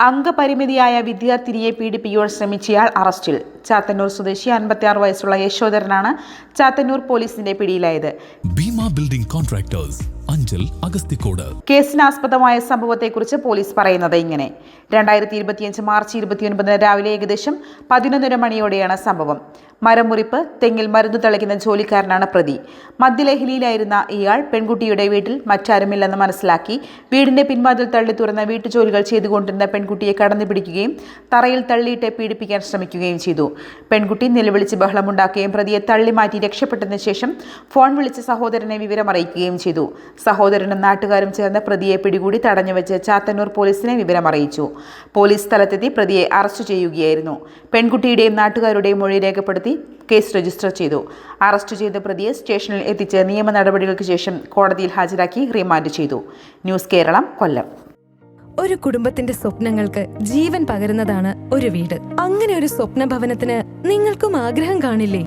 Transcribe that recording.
അംഗപരിമിതിയായ വിദ്യാർത്ഥിനിയെ പീഡിപ്പിക്കുവാൻ ശ്രമിച്ചയാൾ അറസ്റ്റിൽ. ചാത്തന്നൂർ സ്വദേശി അൻപത്തിയാറ് വയസ്സുള്ള യശോധരനാണ് ചാത്തന്നൂർ പോലീസിന്റെ പിടിയിലായത്. കോൺട്രാക്ടേഴ്സ്. അഞ്ചൽ അഗസ്തിക്കോട് കേസിനാസ്പദമായ സംഭവത്തെക്കുറിച്ച് പോലീസ് പറയുന്നത് ഇങ്ങനെ. രണ്ടായിരത്തി ഇരുപത്തിയഞ്ച് മാർച്ച് ഇരുപത്തിയൊൻപതിന് രാവിലെ ഏകദേശം പതിനൊന്നര മണിയോടെയാണ് സംഭവം. മരമുറിപ്പ് തെങ്ങിൽ മരുന്ന് തളിക്കുന്ന ജോലിക്കാരനാണ് പ്രതി. മദ്യലഹരിയിലായിരുന്ന ഇയാൾ പെൺകുട്ടിയുടെ വീട്ടിൽ മറ്റാരുമില്ലെന്ന് മനസ്സിലാക്കി വീടിന്റെ പിൻവാതിൽ തള്ളി തുറന്ന വീട്ടുജോലികൾ ചെയ്തുകൊണ്ടിരുന്ന പെൺകുട്ടിയെ കടന്നു പിടിക്കുകയും തറയിൽ തള്ളിയിട്ട് പീഡിപ്പിക്കാൻ ശ്രമിക്കുകയും ചെയ്തു. പെൺകുട്ടി നിലവിളിച്ച് ബഹളമുണ്ടാക്കുകയും പ്രതിയെ തള്ളി മാറ്റി രക്ഷപ്പെട്ടതിന് ശേഷം ഫോൺ വിളിച്ച് സഹോദരനെ വിവരമറിയിക്കുകയും ചെയ്തു. സഹോദരനും നാട്ടുകാരും ചേർന്ന് പ്രതിയെ പിടികൂടി തടഞ്ഞു വെച്ച് ചാത്തന്നൂർ പോലീസിനെ വിവരമറിയിച്ചു. പോലീസ് സ്ഥലത്തെത്തി പ്രതിയെ അറസ്റ്റ് ചെയ്യുകയായിരുന്നു. പെൺകുട്ടിയുടെയും നാട്ടുകാരുടെയും മൊഴി രേഖപ്പെടുത്തി കേസ് രജിസ്റ്റർ ചെയ്തു. അറസ്റ്റ് ചെയ്ത പ്രതിയെ സ്റ്റേഷനിൽ എത്തിച്ച് നിയമ നടപടികൾക്ക് ശേഷം കോടതിയിൽ ഹാജരാക്കി റിമാൻഡ് ചെയ്തു. ന്യൂസ് കേരളം കൊല്ലം. ഒരു കുടുംബത്തിന്റെ സ്വപ്നങ്ങൾക്ക് ജീവൻ പകരുന്നതാണ് ഒരു വീട്. അങ്ങനെ ഒരു സ്വപ്ന ഭവനത്തിന് നിങ്ങൾക്കും ആഗ്രഹം കാണില്ലേ?